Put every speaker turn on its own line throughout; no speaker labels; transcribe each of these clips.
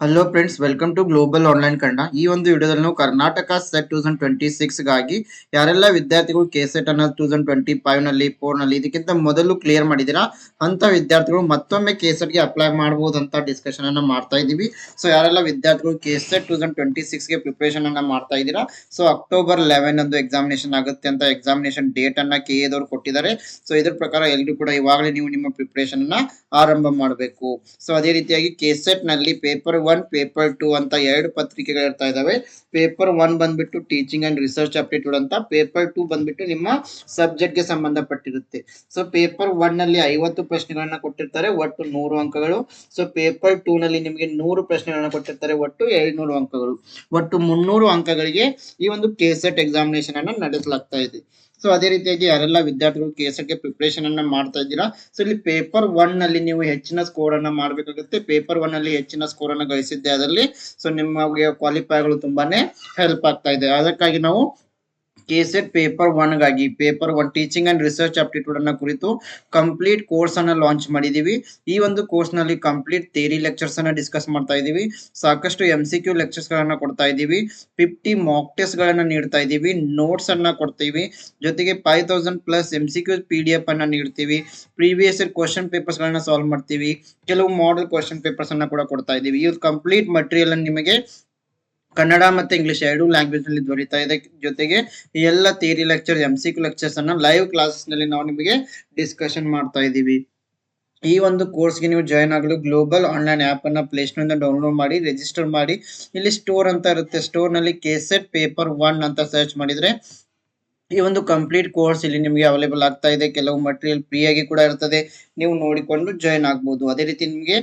Hello friends welcome to global online Kannada ಈ ಒಂದು ವಿಡಿಯೋದಲ್ಲಿ ನಾವು Karnataka SET two thousand twenty ಸಿಕ್ಸ್ಗಾಗಿ ಯಾರೆಲ್ಲ ವಿದ್ಯಾರ್ಥಿಗಳು ಕೆ ಸೆಟ್ ಅನ್ನ ಟೂ ತೌಸಂಡ್ ಟ್ವೆಂಟಿ ಫೈವ್ನಲ್ಲಿ ಫೋರ್ನಲ್ಲಿ ಇದಕ್ಕಿಂತ ಮೊದಲು ಕ್ಲಿಯರ್ ಮಾಡಿದಿರಾ ಅಂತ ವಿದ್ಯಾರ್ಥಿಗಳು ಮತ್ತೊಮ್ಮೆ ಕೆ ಗೆ ಅಪ್ಲೈ ಮಾಡಬಹುದು ಅಂತ ಡಿಸ್ಕಷನ್ ಅನ್ನ ಮಾಡ್ತಾ ಇದ್ದೀವಿ. ಸೊ ಯಾರೆಲ್ಲ ವಿದ್ಯಾರ್ಥಿಗಳು K SET two thousand twenty ಸಿಕ್ಸ್ಗೆ preparation ಅನ್ನ ಮಾಡ್ತಾ ಇದ್ದೀರಾ ಸೊ ಅಕ್ಟೋಬರ್ ಲೆವೆನ್ ಒಂದು ಎಕ್ಸಾಮಿನೇಷನ್ ಆಗುತ್ತೆ ಅಂತ ಎಕ್ಸಾಮಿನೇಷನ್ ಡೇಟ್ ಅನ್ನ ಕೆ ಎದವರು ಕೊಟ್ಟಿದ್ದಾರೆ. ಸೊ ಇದ್ರ ಪ್ರಕಾರ ಎಲ್ಲರೂ ಕೂಡ ಇವಾಗಲೇ ನೀವು ನಿಮ್ಮ ಪ್ರಿಪರೇಷನ್ ಅನ್ನ ಆರಂಭ ಮಾಡಬೇಕು. ಸೊ ಅದೇ ರೀತಿಯಾಗಿ ಕೆ ಸೆಟ್ನಲ್ಲಿ ಪೇಪರ್ ಒನ್ ಪೇಪರ್ ಟು ಅಂತ ಎರಡು ಪತ್ರಿಕೆಗಳು ಇರ್ತಾ ಇದಾವೆ. ಪೇಪರ್ ಒನ್ ಬಂದ್ಬಿಟ್ಟು ಟೀಚಿಂಗ್ ಅಂಡ್ ರಿಸರ್ಚ್ ಅಪ್ಟಿಟ್ಯೂಡ್ ಅಂತ ಪೇಪರ್ ಟು ಬಂದ್ಬಿಟ್ಟು ನಿಮ್ಮ ಸಬ್ಜೆಕ್ಟ್ಗೆ ಸಂಬಂಧಪಟ್ಟಿರುತ್ತೆ. ಸೊ ಪೇಪರ್ ಒನ್ನಲ್ಲಿ ಐವತ್ತು ಪ್ರಶ್ನೆಗಳನ್ನ ಕೊಟ್ಟಿರ್ತಾರೆ, ಒಟ್ಟು ನೂರು ಅಂಕಗಳು. ಸೊ ಪೇಪರ್ ಟೂ ನಲ್ಲಿ ನಿಮಗೆ ನೂರು ಪ್ರಶ್ನೆಗಳನ್ನ ಕೊಟ್ಟಿರ್ತಾರೆ, ಒಟ್ಟು ಏಳ್ನೂರು ಅಂಕಗಳು. ಒಟ್ಟು ಮುನ್ನೂರು ಅಂಕಗಳಿಗೆ ಈ ಒಂದು ಕೆ ಸೆಟ್ ಎಕ್ಸಾಮಿನೇಷನ್ ಅನ್ನ ನಡೆಸಲಾಗ್ತಾ ಇದೆ. ಸೊ ಅದೇ ರೀತಿಯಾಗಿ ಯಾರೆಲ್ಲ ವಿದ್ಯಾರ್ಥಿಗಳು ಕೆ ಎಸ್ ಪ್ರಿಪರೇಷನ್ ಅನ್ನ ಮಾಡ್ತಾ ಇದ್ದೀರಾ? ಸೊ ಇಲ್ಲಿ ಪೇಪರ್ ಒನ್ನಲ್ಲಿ ನೀವು ಹೆಚ್ಚಿನ ಸ್ಕೋರ್ ಅನ್ನ ಮಾಡಬೇಕಾಗುತ್ತೆ. ಪೇಪರ್ ಒನ್ ಅಲ್ಲಿ ಹೆಚ್ಚಿನ ಸ್ಕೋರ್ ಅನ್ನ ಗಳಿಸಿದ್ದೆ ಅದರಲ್ಲಿ. ಸೊ ನಿಮಗೆ ಕ್ವಾಲಿಫೈಗಳು ತುಂಬಾನೇ ಹೆಲ್ಪ್ ಆಗ್ತಾ ಇದೆ. ಅದಕ್ಕಾಗಿ ನಾವು KSET paper ಒನ್ಗಾಗಿ paper one teaching and research aptitude ಅನ್ನ ಕುರಿತು ಕಂಪ್ಲೀಟ್ ಕೋರ್ಸ್ ಅನ್ನ ಲಾಂಚ್ ಮಾಡಿದೀವಿ. ಈ ಒಂದು ಕೋರ್ಸ್ನಲ್ಲಿ ಕಂಪ್ಲೀಟ್ ಥೇರಿ ಲೆಕ್ಚರ್ಸ್ ಅನ್ನ ಡಿಸ್ಕಸ್ ಮಾಡ್ತಾ ಇದೀವಿ. ಸಾಕಷ್ಟು ಎಂ ಸಿ ಕ್ಯೂ ಲೆಕ್ಚರ್ಸ್ ಗಳನ್ನ ಕೊಡ್ತಾ ಇದೀವಿ. ಫಿಫ್ಟಿ ಮಾಕ್ ಟೆಸ್ಟ್ ಗಳನ್ನ ನೀಡ್ತಾ ಇದೀವಿ. ನೋಟ್ಸ್ ಅನ್ನ ಕೊಡ್ತೀವಿ. ಜೊತೆಗೆ five thousand plus M C Q P D F ಅನ್ನ ನೀಡ್ತೀವಿ. ಪ್ರೀವಿಯಸ್ ಕ್ವಶನ್ ಪೇಪರ್ಸ್ ಗಳನ್ನ ಸಾಲ್ವ್ ಮಾಡ್ತೀವಿ. ಕೆಲವು ಮಾಡೆಲ್ ಕ್ವಶನ್ ಪೇಪರ್ಸ್ ಅನ್ನ ಕೂಡ ಕೊಡ್ತಾ ಇದೀವಿ. ಇದು ಕಂಪ್ಲೀಟ್ ಮಟೀರಿಯಲ್ ನಿಮಗೆ ಕನ್ನಡ ಮತ್ತೆ ಇಂಗ್ಲಿಷ್ ಎರಡು ಲ್ಯಾಂಗ್ವೇಜ್ನಲ್ಲಿ ದೊರೀತಾ ಇದೆ. ಜೊತೆಗೆ ಈ ಎಲ್ಲ theory lecture M C lectures ಅನ್ನ ಲೈವ್ ಕ್ಲಾಸಸ್ನಲ್ಲಿ ನಾವು ನಿಮಗೆ ಡಿಸ್ಕಷನ್ ಮಾಡ್ತಾ ಇದ್ದೀವಿ. ಈ ಒಂದು ಕೋರ್ಸ್ಗೆ ನೀವು ಜಾಯ್ನ್ ಆಗಲು ಗ್ಲೋಬಲ್ ಆನ್ಲೈನ್ ಆಪ್ ಅನ್ನ ಪ್ಲೇಸ್ಟೋರ್ ಇಂದ ಡೌನ್ಲೋಡ್ ಮಾಡಿ ರಿಜಿಸ್ಟರ್ ಮಾಡಿ. ಇಲ್ಲಿ ಸ್ಟೋರ್ ಅಂತ ಇರುತ್ತೆ. ಸ್ಟೋರ್ನಲ್ಲಿ ಕೆಸೆಟ್ ಪೇಪರ್ ಒನ್ ಅಂತ ಸರ್ಚ್ ಮಾಡಿದ್ರೆ ಈ ಒಂದು ಕಂಪ್ಲೀಟ್ ಕೋರ್ಸ್ ಇಲ್ಲಿ ನಿಮಗೆ ಅವೈಲೇಬಲ್ ಆಗ್ತಾ ಇದೆ. ಕೆಲವು ಮಟೀರಿಯಲ್ ಫ್ರೀ ಆಗಿ ಕೂಡ ಇರ್ತದೆ. ನೀವು ನೋಡಿಕೊಂಡು ಜಾಯಿನ್ ಆಗ್ಬಹುದು ಅದೇ ರೀತಿ ನಿಮಗೆ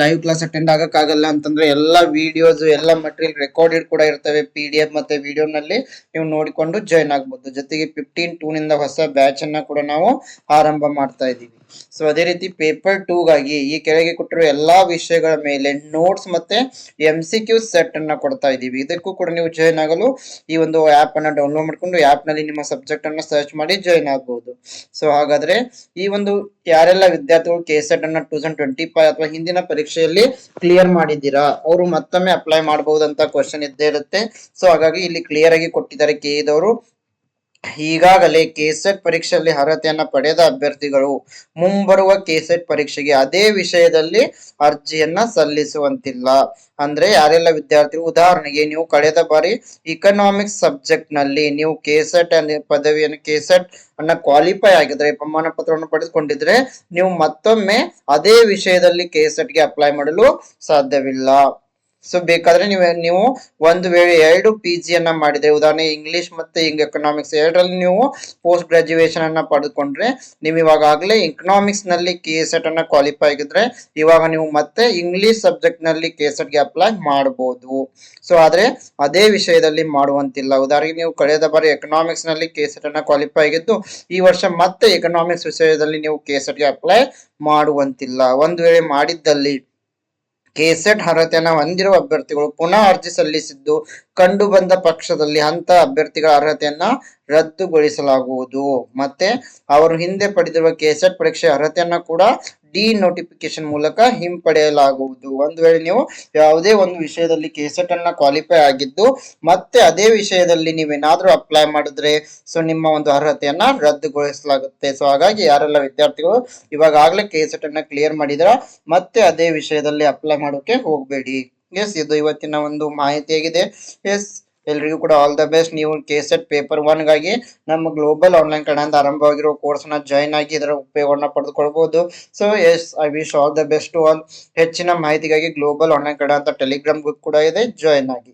ಲೈವ್ ಕ್ಲಾಸ್ ಅಟೆಂಡ್ ಆಗಕ್ಕಾಗಲ್ಲ ಅಂತಂದ್ರೆ ಎಲ್ಲ ವಿಡಿಯೋಸ್ ಎಲ್ಲ ಮಟೀರಿಯಲ್ ರೆಕಾರ್ಡೆಡ್ ಕೂಡ ಇರ್ತವೆ. ಪಿ ಡಿ ಎಫ್ ಮತ್ತೆ ವಿಡಿಯೋನಲ್ಲಿ ನೀವು ನೋಡಿಕೊಂಡು ಜಾಯಿನ್ ಆಗ್ಬಹುದು ಜೊತೆಗೆ ಫಿಫ್ಟೀನ್ ಟೂ ನಿಂದ ಹೊಸ ಬ್ಯಾಚ್ ಅನ್ನ ಕೂಡ ನಾವು ಆರಂಭ ಮಾಡ್ತಾ ಇದ್ದೀವಿ. ಸೊ ಅದೇ ರೀತಿ ಪೇಪರ್ ಟೂಗಾಗಿ ಈ ಕೆಳಗೆ ಕೊಟ್ಟಿರುವ ಎಲ್ಲಾ ವಿಷಯಗಳ ಮೇಲೆ ನೋಟ್ಸ್ ಮತ್ತೆ ಎಂ ಸಿ ಕ್ಯೂ ಸೆಟ್ ಅನ್ನ ಕೊಡ್ತಾ ಇದ್ದೀವಿ. ಇದಕ್ಕೂ ಕೂಡ ನೀವು ಜಾಯ್ನ್ ಆಗಲು ಈ ಒಂದು ಆಪ್ ಅನ್ನ ಡೌನ್ಲೋಡ್ ಮಾಡ್ಕೊಂಡು ಆಪ್ನಲ್ಲಿ ನಿಮ್ಮ ಸಬ್ಜೆಕ್ಟ್ ಅನ್ನ ಸರ್ಚ್ ಮಾಡಿ ಜಾಯ್ನ್ ಆಗಬಹುದು ಸೊ ಹಾಗಾದ್ರೆ ಈ ಒಂದು ಯಾರೆಲ್ಲ ವಿದ್ಯಾರ್ಥಿಗಳು ಕೆ ಸೆಟ್ ಅನ್ನ ಟೂ ತೌಸಂಡ್ ಟ್ವೆಂಟಿ ಫೈವ್ ಅಥವಾ ಹಿಂದಿನ ಪರೀಕ್ಷೆಯಲ್ಲಿ ಕ್ಲಿಯರ್ ಮಾಡಿದ್ದೀರಾ, ಅವರು ಮತ್ತೊಮ್ಮೆ ಅಪ್ಲೈ ಮಾಡಬಹುದಂತ ಕ್ವಶನ್ ಇದ್ದೇ ಇರುತ್ತೆ. ಸೊ ಹಾಗಾಗಿ ಇಲ್ಲಿ ಕ್ಲಿಯರ್ ಆಗಿ ಕೊಟ್ಟಿದ್ದಾರೆ ಕೆ ಇದವರು ಈಗಾಗಲೇ ಕೆಸೆಟ್ ಪರೀಕ್ಷೆಯಲ್ಲಿ ಅರ್ಹತೆಯನ್ನ ಪಡೆದ ಅಭ್ಯರ್ಥಿಗಳು ಮುಂಬರುವ ಕೆಸೆಟ್ ಪರೀಕ್ಷೆಗೆ ಅದೇ ವಿಷಯದಲ್ಲಿ ಅರ್ಜಿಯನ್ನ ಸಲ್ಲಿಸುವಂತಿಲ್ಲ. ಅಂದ್ರೆ ಯಾರೆಲ್ಲ ವಿದ್ಯಾರ್ಥಿಗಳು, ಉದಾಹರಣೆಗೆ ನೀವು ಕಳೆದ ಬಾರಿ ಇಕನಾಮಿಕ್ಸ್ ಸಬ್ಜೆಕ್ಟ್ನಲ್ಲಿ ನೀವು ಕೆಸೆಟ್ ಪದವಿಯನ್ನು, ಕೆಸೆಟ್ ಅನ್ನ ಕ್ವಾಲಿಫೈ ಆಗಿದ್ರೆ, ಪ್ರಮಾಣ ಪತ್ರವನ್ನು ಪಡೆದುಕೊಂಡಿದ್ರೆ ನೀವು ಮತ್ತೊಮ್ಮೆ ಅದೇ ವಿಷಯದಲ್ಲಿ ಕೆಸೆಟ್ಗೆ ಅಪ್ಲೈ ಮಾಡಲು ಸಾಧ್ಯವಿಲ್ಲ. ಸೊ ಬೇಕಾದ್ರೆ ನೀವು ನೀವು ಒಂದು ವೇಳೆ ಎರಡು ಪಿ ಜಿಯನ್ನ ಮಾಡಿದ್ರೆ, ಉದಾಹರಣೆ ಇಂಗ್ಲಿಷ್ ಮತ್ತೆ ಹಿಂಗ್ ಎಕನಾಮಿಕ್ಸ್ ಎರಡರಲ್ಲಿ ನೀವು ಪೋಸ್ಟ್ ಗ್ರಾಜ್ಯುಯೇಷನ್ ಅನ್ನ ಪಡೆದುಕೊಂಡ್ರೆ, ನೀವು ಇವಾಗ ಆಗ್ಲೇ ಎಕನಾಮಿಕ್ಸ್ನಲ್ಲಿ ಕೆ ಸೆಟ್ ಅನ್ನ ಕ್ವಾಲಿಫೈ ಆಗಿದ್ರೆ, ಇವಾಗ ನೀವು ಮತ್ತೆ ಇಂಗ್ಲಿಷ್ ಸಬ್ಜೆಕ್ಟ್ನಲ್ಲಿ ಕೆ ಸೆಟ್ಗೆ ಅಪ್ಲೈ ಮಾಡಬಹುದು ಸೊ ಆದ್ರೆ ಅದೇ ವಿಷಯದಲ್ಲಿ ಮಾಡುವಂತಿಲ್ಲ. ಉದಾಹರಣೆಗೆ ನೀವು ಕಳೆದ ಬಾರಿ ಎಕನಾಮಿಕ್ಸ್ನಲ್ಲಿ ಕೆ ಸೆಟ್ ಅನ್ನ ಕ್ವಾಲಿಫೈ ಆಗಿದ್ದು, ಈ ವರ್ಷ ಮತ್ತೆ ಎಕನಾಮಿಕ್ಸ್ ವಿಷಯದಲ್ಲಿ ನೀವು ಕೆ ಸೆಟ್ಗೆ ಅಪ್ಲೈ ಮಾಡುವಂತಿಲ್ಲ. ಒಂದು ವೇಳೆ ಮಾಡಿದ್ದಲ್ಲಿ ಕೆಸೆಟ್ ಅರ್ಹತೆಯನ್ನು ಹೊಂದಿರುವ ಅಭ್ಯರ್ಥಿಗಳು ಪುನಃ ಅರ್ಜಿ ಸಲ್ಲಿಸಿದ್ದು ಕಂಡು ಬಂದ ಪಕ್ಷದಲ್ಲಿ ಅಂತ ಅಭ್ಯರ್ಥಿಗಳ ಅರ್ಹತೆಯನ್ನ ರದ್ದುಗೊಳಿಸಲಾಗುವುದು. ಮತ್ತೆ ಅವರು ಹಿಂದೆ ಪಡೆದಿರುವ ಕೆಸೆಟ್ ಪರೀಕ್ಷೆ ಅರ್ಹತೆಯನ್ನ ಕೂಡ ಡಿ ನೋಟಿಫಿಕೇಶನ್ ಮೂಲಕ ಹಿಂಪಡೆಯಲಾಗುವುದು. ಒಂದು ವೇಳೆ ನೀವು ಯಾವುದೇ ಒಂದು ವಿಷಯದಲ್ಲಿ ಕೆಸೆಟ್ ಅನ್ನ ಕ್ವಾಲಿಫೈ ಆಗಿದ್ದು, ಮತ್ತೆ ಅದೇ ವಿಷಯದಲ್ಲಿ ನೀವೇನಾದ್ರೂ ಅಪ್ಲೈ ಮಾಡಿದ್ರೆ ಸೊ ನಿಮ್ಮ ಒಂದು ಅರ್ಹತೆಯನ್ನ ರದ್ದುಗೊಳಿಸಲಾಗುತ್ತೆ. ಸೊ ಹಾಗಾಗಿ ಯಾರೆಲ್ಲ ವಿದ್ಯಾರ್ಥಿಗಳು ಇವಾಗ ಆಗ್ಲೇ ಕೆಸೆಟ್ ಅನ್ನ ಕ್ಲಿಯರ್ ಮಾಡಿದ್ರ, ಮತ್ತೆ ಅದೇ ವಿಷಯದಲ್ಲಿ ಅಪ್ಲೈ ಮಾಡೋಕೆ ಹೋಗಬೇಡಿ. ಎಸ್ ಇದು ಇವತ್ತಿನ ಒಂದು ಮಾಹಿತಿಯಾಗಿದೆ ಎಸ್ ಎಲ್ರಿಗೂ ಕೂಡ ಆಲ್ ದ ಬೆಸ್ಟ್ ನೀವು ಕೆ ಸೆಟ್ ಪೇಪರ್ ಒನ್ಗಾಗಿ ನಮ್ಮ ಗ್ಲೋಬಲ್ ಆನ್ಲೈನ್ ಕಡೆಯಿಂದ ಆರಂಭವಾಗಿರೋ ಕೋರ್ಸ್ನ ಜಾಯ್ನ್ ಆಗಿ ಇದರ ಉಪಯೋಗವನ್ನ ಪಡೆದುಕೊಳ್ಬಹುದು so yes I wish all the best to all ಹೆಚ್ಚಿನ ಮಾಹಿತಿಗಾಗಿ ಗ್ಲೋಬಲ್ ಆನ್ಲೈನ್ ಕಡೆ ಅಂತ ಟೆಲಿಗ್ರಾಮ್ ಗ್ರೂಪ್ ಕೂಡ ಇದೆ. ಜಾಯ್ನ್ ಆಗಿ.